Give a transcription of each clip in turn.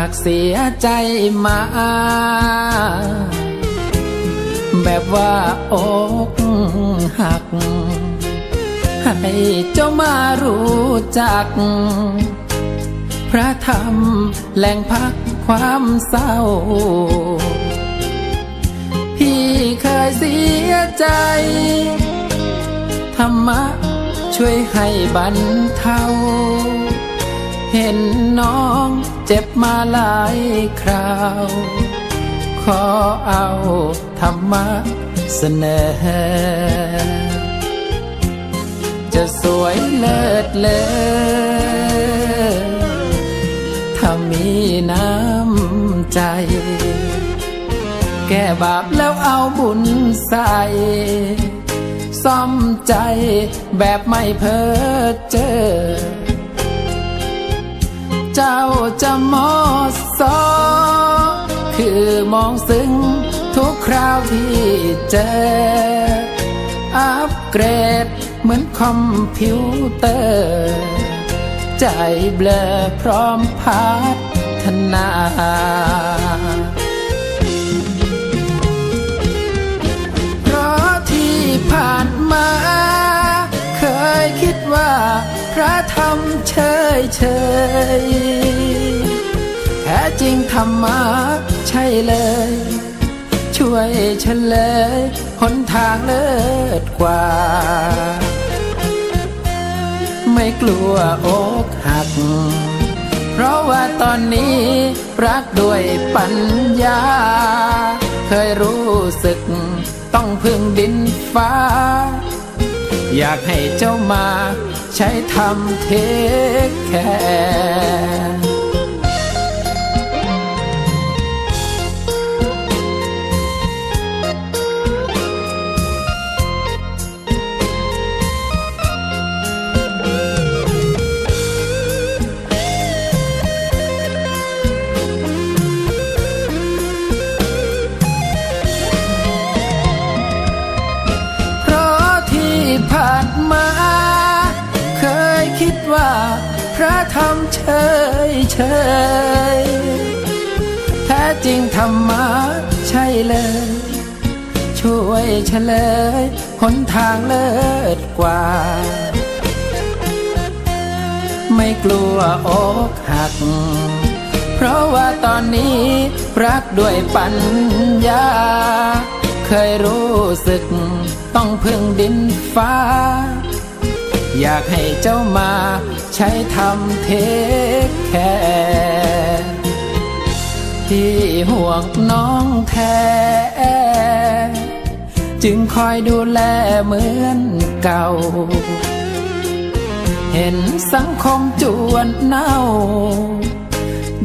ากเสียใจมา แบบว่าอกหัก ให้เจ้ามารู้จัก พระธรรมแหล่งพักความเศร้า พี่เคยเสียใจ ธรรมะช่วยให้บรรเทา เห็นน้องเจ็บมาหลายคราว ขอเอาธรรมะเสนอ จะสวยเลิศเลอถ้ามีน้ำใจ แก้บาปแล้วเอาบุญใส่ซ่อมใจแบบไม่เพ้อเจอ เจ้าจะมอสอคือมองซึ้งทุกคราวที่เจอ อัปเกรดเหมือนคอมพิวเตอร์ ใจเบลอพร้อมพัฒนา ยเฉย แท้จริงธรรมะใช่เลย ช่วยฉันเลยหนทางเลิศกว่า ไม่กลัวอกหัก เพราะว่าตอนนี้รักด้วยปัญญา เคยรู้สึกต้องพึ่งดินฟ้า อยากให้เจ้ามา ใช้ทำเทคแคร์ คิดว่า พระธรรมเฉยเฉยแท้จริงธรรมะใช่เลย ช่วยเฉลยหนทางเลิศกว่า ไม่กลัวอกหัก เพราะว่าตอนนี้รักด้วยปัญญา เคยรู้สึกต้องพึ่งดินฟ้า อยากให้เจ้ามาใช้ทำเทคแคร์ที่ห่วงน้องแท้จึงคอยดูแลเหมือนเก่า เห็นสังคมจวนเน่า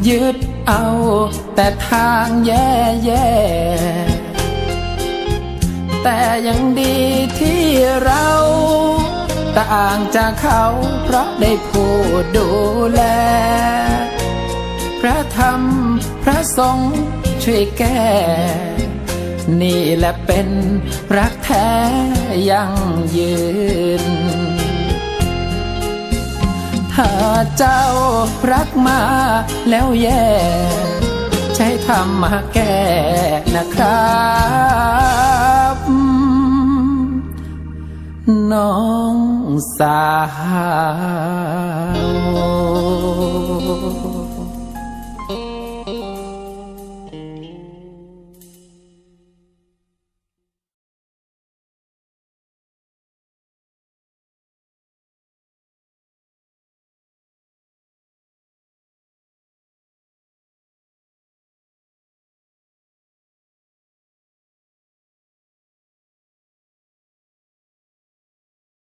ยึดเอาแต่ทางแย่ๆแต่ยังดีที่เรา ต่างจากเขาเพราะได้ผู้ดูแล พระธรรมพระสงฆ์ช่วยแก้ นี่แหละเป็นรักแท้ยั่งยืน ถ้าเจ้ารักมาแล้วแย่ ใช้ธรรมมาแก้นะครับ น้องสาว